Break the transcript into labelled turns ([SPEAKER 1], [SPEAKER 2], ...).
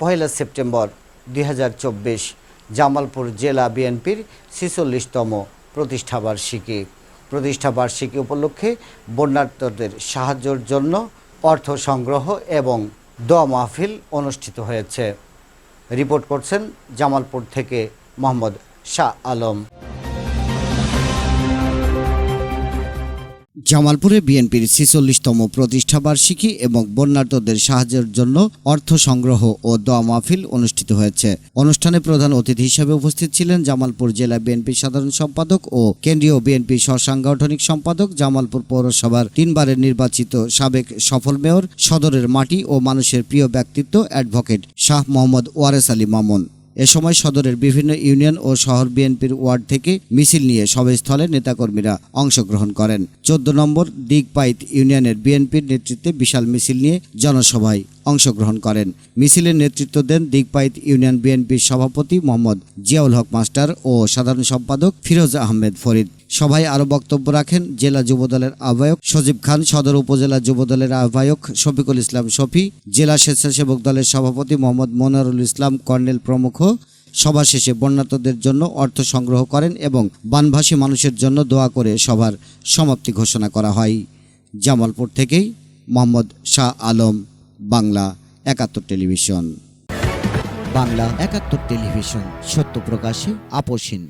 [SPEAKER 1] পহেলা September দুই হাজার চব্বিশ জামালপুর জেলা বিএনপির ছিচল্লিশতম প্রতিষ্ঠাবার্ষিকী প্রতিষ্ঠাবার্ষিকী উপলক্ষে বন্যার্থদের সাহায্যের জন্য অর্থ সংগ্রহ এবং দোয়া মাহফিল অনুষ্ঠিত হয়েছে। রিপোর্ট করছেন জামালপুর থেকে মোহাম্মদ শাহ আলম। জামালপুরে বিএনপির ছিচল্লিশতম প্রতিষ্ঠাবার্ষিকী এবং বন্যার্থদের সাহায্যের জন্য অর্থ সংগ্রহ ও দোয়া মাহফিল অনুষ্ঠিত হয়েছে। অনুষ্ঠানে প্রধান অতিথি হিসেবে উপস্থিত ছিলেন জামালপুর জেলা বিএনপির সাধারণ সম্পাদক ও কেন্দ্রীয় বিএনপি সাংগঠনিক সম্পাদক জামালপুর পৌরসভার তিনবারের নির্বাচিত সাবেক সফল মেয়র, সদরের মাটি ও মানুষের প্রিয় ব্যক্তিত্ব অ্যাডভোকেট শাহ মোহাম্মদ ওয়ারেস আলী মামুন। এ সময় সদরের বিভিন্ন ইউনিয়ন ও শহর বিএনপির ওয়ার্ড থেকে মিছিল নিয়ে সভাস্থলে নেতাকর্মীরা অংশগ্রহণ করেন। চোদ্দ নম্বর দিগপাইত ইউনিয়নের বিএনপির নেতৃত্বে বিশাল মিছিল নিয়ে জনসভায় অংশগ্রহণ করেন। মিছিলের নেতৃত্ব দেন দিগপাইত ইউনিয়ন বিএনপির সভাপতি মোহাম্মদ জিয়াউল হক মাস্টার ও সাধারণ সম্পাদক ফিরোজ আহমেদ ফরিদ। সভায় আরও বক্তব্য রাখেন জেলা যুবদলের আহ্বায়ক সজীব খান, সদর উপজেলা যুবদলের আহ্বায়ক শফিকুল ইসলাম শফি, জেলা স্বেচ্ছাসেবক দলের সভাপতি মোহাম্মদ মনোয়ারুল ইসলাম কর্নেল প্রমুখ। সভা শেষে বন্যার্তদের জন্য অর্থ সংগ্রহ করেন এবং বানভাসী মানুষের জন্য দোয়া করে সভার সমাপ্তি ঘোষণা করা হয়। জামালপুর থেকেই মোহাম্মদ শাহ আলম, বাংলা একাত্তর টেলিভিশন। বাংলা একাত্তর টেলিভিশন, সত্য প্রকাশে আপোষহীন